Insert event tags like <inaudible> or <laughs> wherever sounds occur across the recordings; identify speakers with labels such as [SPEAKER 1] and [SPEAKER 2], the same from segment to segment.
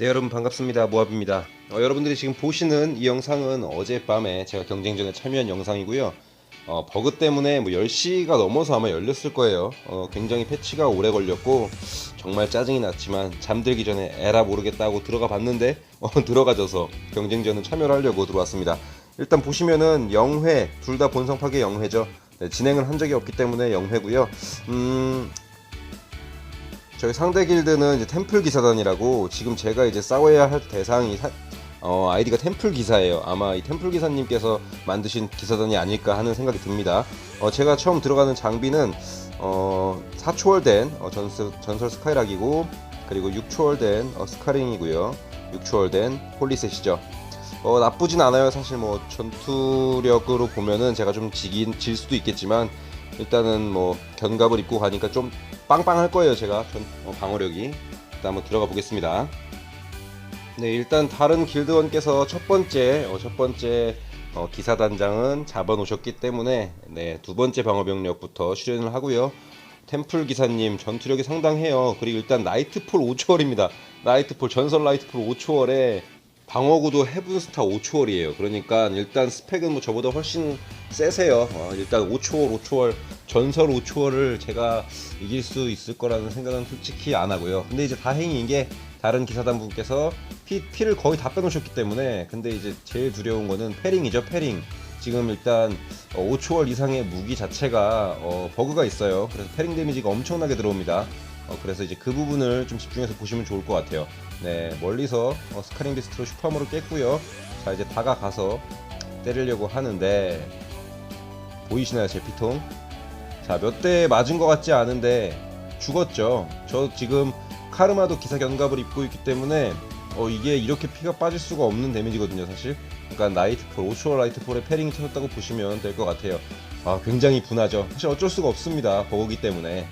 [SPEAKER 1] 네 여러분 반갑습니다. 모압입니다. 어, 여러분들이 지금 보시는 이 영상은 어젯밤에 제가 경쟁전에 참여한 영상이고요. 어, 버그 때문에 뭐 10시가 넘어서 아마 열렸을 거예요. 어, 굉장히 패치가 오래 걸렸고 정말 짜증이 났지만 잠들기 전에 에라 모르겠다고 들어가 봤는데 어, <laughs> 들어가져서 경쟁전을 참여를 하려고 들어왔습니다. 일단 보시면은 0회 둘 다 본성 파괴 0회죠. 네, 진행을 한 적이 없기 때문에 0회고요. 음 저희 상대 길드는 이제 템플 기사단이라고 지금 제가 이제 싸워야 할 대상이 사- 어, 아이디가 템플 기사예요. 아마 이 템플 기사님께서 만드신 기사단이 아닐까 하는 생각이 듭니다. 어, 제가 처음 들어가는 장비는 어, 4초월된 어, 전설, 전설 스카이락이고 그리고 6초월된 어, 스카링이고요. 6초월된 홀리셋이죠. 어, 나쁘진 않아요. 사실 뭐 전투력으로 보면은 제가 좀 지긴 질 수도 있겠지만 일단은 뭐 견갑을 입고 가니까 좀 빵빵할 거예요. 제가 전, 어, 방어력이 일단 한번 들어가 보겠습니다. 네, 일단 다른 길드원께서 첫 번째 어, 첫 번째 어, 기사단장은 잡아 놓으셨기 때문에 네, 두 번째 방어병력부터 출연을 하고요. 템플 기사님 전투력이 상당해요. 그리고 일단 나이트폴 5초월입니다. 나이트폴 전설 나이트폴 5초월에 방어구도 헤븐스타 5초월이에요. 그러니까 일단 스펙은 뭐 저보다 훨씬 세세요. 어, 일단 5초월, 5초월, 전설 5초월을 제가 이길 수 있을 거라는 생각은 솔직히 안 하고요. 근데 이제 다행인 게 다른 기사단 분께서 피, 피를 거의 다 빼놓으셨기 때문에 근데 이제 제일 두려운 거는 패링이죠, 패링. 지금 일단 어, 5초월 이상의 무기 자체가 어, 버그가 있어요. 그래서 패링 데미지가 엄청나게 들어옵니다. 어, 그래서 이제 그 부분을 좀 집중해서 보시면 좋을 것 같아요. 네, 멀리서 어, 스카링 비스트로 슈퍼머로 깼고요. 자, 이제 다가가서 때리려고 하는데 보이시나요, 제 피통? 자, 몇 대 맞은 것 같지 않은데 죽었죠. 저 지금 카르마도 기사 견갑을 입고 있기 때문에 어, 이게 이렇게 피가 빠질 수가 없는 데미지거든요, 사실. 그러니까 나이트폴, 5초월 나이트폴에 패링이 터졌다고 보시면 될 것 같아요. 아, 굉장히 분하죠. 사실 어쩔 수가 없습니다. 버거기 때문에.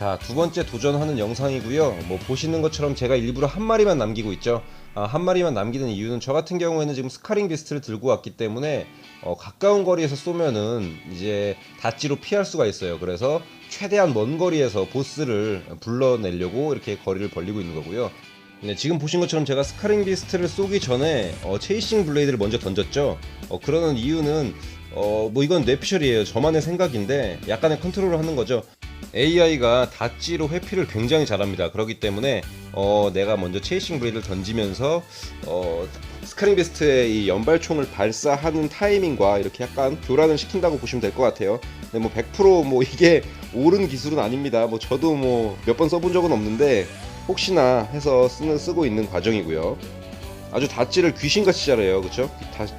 [SPEAKER 1] 자, 두 번째 도전하는 영상이고요. 뭐 보시는 것처럼 제가 일부러 한 마리만 남기고 있죠. 아, 한 마리만 남기는 이유는 저 같은 경우에는 지금 스카링 비스트를 들고 왔기 때문에 어, 가까운 거리에서 쏘면은 이제 다찌로 피할 수가 있어요. 그래서 최대한 먼 거리에서 보스를 불러내려고 이렇게 거리를 벌리고 있는 거고요. 네, 지금 보신 것처럼 제가 스카링 비스트를 쏘기 전에 어, 체이싱 블레이드를 먼저 던졌죠. 어, 그러는 이유는 어, 뭐 이건 뇌피셜이에요. 저만의 생각인데 약간의 컨트롤을 하는 거죠. AI가 다찌로 회피를 굉장히 잘합니다. 그렇기 때문에 어, 내가 먼저 체이싱 브레이드를 던지면서 어, 스크린 베스트의 이 연발총을 발사하는 타이밍과 이렇게 약간 교란을 시킨다고 보시면 될 것 같아요. 근데 뭐 100%뭐 이게 옳은 기술은 아닙니다. 뭐 저도 뭐 몇 번 써본 적은 없는데 혹시나 해서 쓰는 쓰고 있는 과정이고요. 아주 다찌를 귀신같이 잘해요, 그렇죠?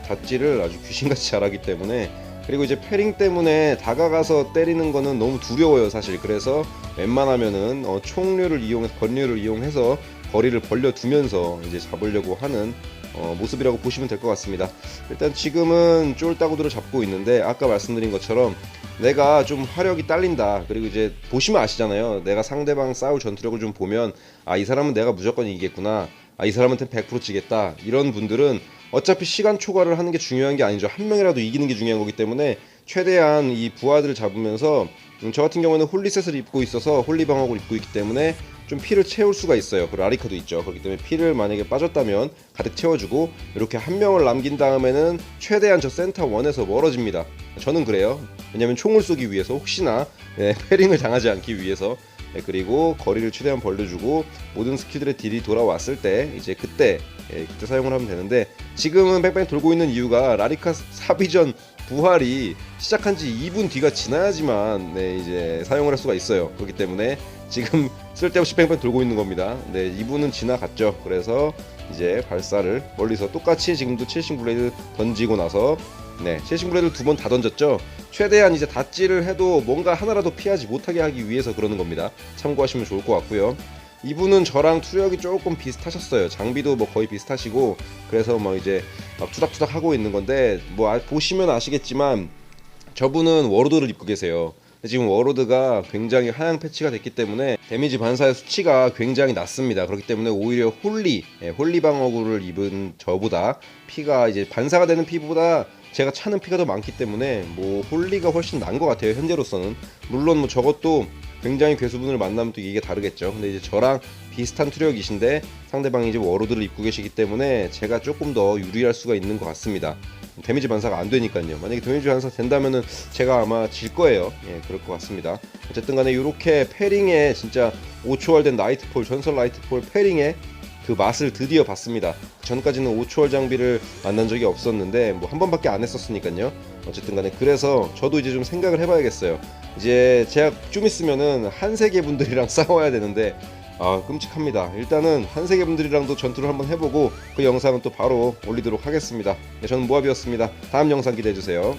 [SPEAKER 1] 다찌를 아주 귀신같이 잘하기 때문에 그리고 이제 패링 때문에 다가가서 때리는 거는 너무 두려워요 사실. 그래서 웬만하면은 어, 총류를 이용해서 건류를 이용해서 거리를 벌려두면서 이제 잡으려고 하는 어, 모습이라고 보시면 될 것 같습니다. 일단 지금은 쫄따구들을 잡고 있는데 아까 말씀드린 것처럼 내가 좀 화력이 딸린다. 그리고 이제 보시면 아시잖아요. 내가 상대방 싸울 전투력을 좀 보면 아 이 사람은 내가 무조건 이기겠구나 아 이 사람한테 100% 지겠다 이런 분들은 어차피 시간 초과를 하는 게 중요한 게 아니죠. 한 명이라도 이기는 게 중요한 거기 때문에 최대한 이 부하들을 잡으면서 음, 저 같은 경우는 홀리셋을 입고 있어서 홀리 방어를 입고 있기 때문에 좀 피를 채울 수가 있어요. 그리고 아리카도 있죠. 그렇기 때문에 피를 만약에 빠졌다면 가득 채워주고 이렇게 한 명을 남긴 다음에는 최대한 저 센터 원에서 멀어집니다. 저는 그래요. 왜냐면 총을 쏘기 위해서 혹시나 예, <laughs> 패링을 당하지 않기 위해서 예, 그리고 거리를 최대한 벌려주고 모든 스킬들의 딜이 돌아왔을 때 이제 그때 예, 그때 사용을 하면 되는데 지금은 뺑뺑 돌고 있는 이유가 라리카 사비전 부활이 시작한 지 2분 뒤가 지나야지만 네, 이제 사용을 할 수가 있어요. 그렇기 때문에 지금 쓸데없이 뺑뺑 돌고 있는 겁니다. 네, 2분은 지나갔죠. 그래서 이제 발사를 멀리서 똑같이 지금도 칠싱 블레이드 던지고 나서 네, 블레이드 두번 다 던졌죠. 최대한 이제 닷질을 해도 뭔가 하나라도 피하지 못하게 하기 위해서 그러는 겁니다. 참고하시면 좋을 것 같고요. 이분은 저랑 투력이 조금 비슷하셨어요. 장비도 뭐 거의 비슷하시고 그래서 뭐 이제 막 투닥투닥 하고 있는 건데 뭐 아- 보시면 아시겠지만 저분은 워로드를 입고 계세요. 지금 워로드가 굉장히 하향 패치가 됐기 때문에 데미지 반사의 수치가 굉장히 낮습니다. 그렇기 때문에 오히려 홀리, 예, 홀리 방어구를 입은 저보다 피가 이제 반사가 되는 피보다 제가 차는 피가 더 많기 때문에 뭐 홀리가 훨씬 나은 것 같아요. 현재로서는 물론 뭐 저것도 굉장히 괴수분을 만나면 또 이게 다르겠죠. 근데 이제 저랑 비슷한 투력이신데 상대방이 이제 워로드를 입고 계시기 때문에 제가 조금 더 유리할 수가 있는 것 같습니다. 데미지 반사가 안 되니까요. 만약에 데미지 반사 된다면은 제가 아마 질 거예요. 예, 그럴 것 같습니다. 어쨌든 간에 이렇게 패링에 진짜 5초월 된 나이트폴, 전설 나이트폴 패링에 그 맛을 드디어 봤습니다. 전까지는 5초월 장비를 만난 적이 없었는데 뭐 한 번밖에 안 했었으니까요. 어쨌든 간에 그래서 저도 이제 좀 생각을 해봐야겠어요. 이제 제가 좀 있으면은 한세계 분들이랑 <laughs> 싸워야 되는데 아 끔찍합니다. 일단은 한세계 분들이랑도 전투를 한번 해보고 그 영상은 또 바로 올리도록 하겠습니다. 네, 저는 모압이었습니다. 다음 영상 기대해 주세요.